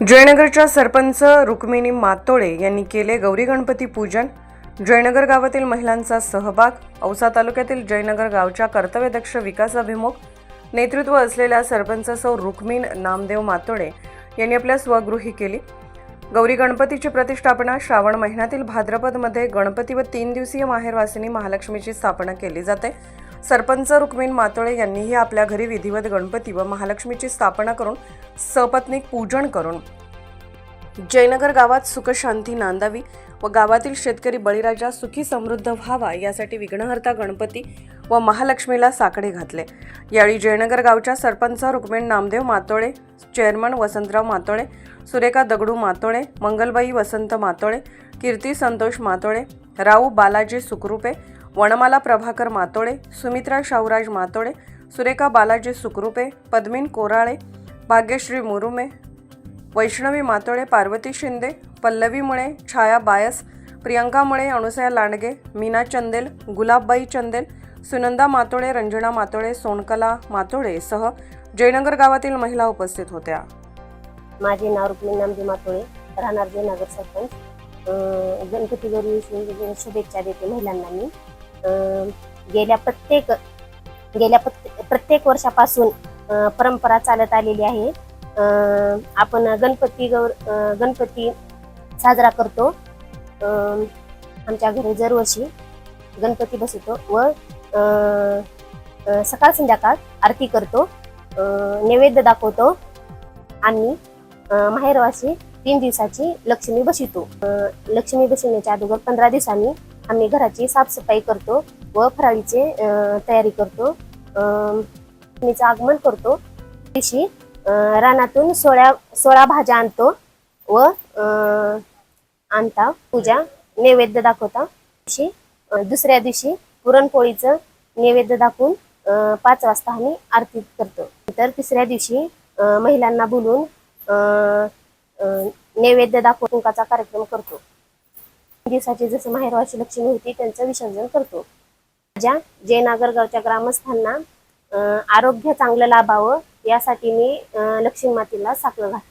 जयनगरच्या सरपंच रुक्मिणी मातोळे यांनी केले गौरी गणपती पूजन. जयनगर गावातील महिलांचा सहभाग औसा तालुक्यातील जयनगर गावच्या कर्तव्यदक्ष विकासाभिमुख नेतृत्व असलेल्या सरपंच सौ रुक्मिण नामदेव मातोळे यांनी आपल्या स्वगृही केली. गौरी गणपतीची प्रतिष्ठापना श्रावण महिन्यातील भाद्रपदमध्ये गणपती व तीन दिवसीय माहेरवासिनी महालक्ष्मीची स्थापना केली जाते. सरपंच रुक्मिण मातोळे यांनीही आपल्या घरी विधिवत गणपती व महालक्ष्मीची स्थापना करून सपत्नीक पूजन करून जयनगर गावात सुखशांती नांदावी व गावातील शेतकरी बळीराजा सुखी समृद्ध व्हावा यासाठी विघ्नहर्ता गणपती व महालक्ष्मीला साकडे घातले. यावेळी जयनगर गावच्या सरपंच रुक्मिण नामदेव मातोळे चेअरमन वसंतराव मातोळे सुरेखा दगडू मातोळे मंगलबाई वसंत मातोळे कीर्ती संतोष मातोळे राऊ बालाजी सुखरूपे वनमाला प्रभाकर मातोळे सुमित्रा शाहूराज मातोळे सुरेखा बालाजी सुखरूपे पद्मिन कोराळे भाग्यश्री मुरुमे वैष्णवी मातोळे पार्वती शिंदे पल्लवी मुळे छाया बायस प्रियंका मुळे अनुसया लांडगे मीना चंदेल गुलाबबाई चंदेल सुनंदा मातोळे रंजना मातोळे सोनकला मातोळे सह जयनगर गावातील महिला उपस्थित होत्या. माझे नाव रुक्मिणी नामजी मातोळे राहणार जयनगर सरपंच. अं, गणपती गौरी शुभेच्छा देते महिलांना मी. गेल्या प्रत्येक गेल्या प्रत्येक वर्षापासून परंपरा चालत आलेली आहे. आपण गणपती गौर गणपती साजरा करतो. आमच्या घरी दरवर्षी गणपती बसवतो व सकाळ संध्याकाळ आरती करतो. नैवेद्य दाखवतो आणि माहेरवाशी तीन दिवसाची लक्ष्मी बसितो लक्ष्मी बसवण्याच्या अगोदर पंधरा दिवसांनी आम्ही घराची साफसफाई करतो व फराळीचे तयारी करतो. लक्ष्मीचं आगमन करतो. दिवशी रानातून सोळा सोळा भाज्या आणतो व आणता पूजा नैवेद्य दाखवता. दिवशी दुसऱ्या दिवशी पुरणपोळीचं नैवेद्य दाखवून पाच वाजता आम्ही आरती करतो. तर तिसऱ्या दिवशी महिलांना बोलून नैवेद्य दाखवून कुंकाचा कार्यक्रम करतो. दिवसाची जसं माहेरवाशी लक्ष्मी होती त्यांचं विसर्जन करतो. माझ्या जयनागर गावच्या ग्रामस्थांना आरोग्य चांगलं लाभावं यासाठी मी लक्ष्मी मातेला साखर घातली.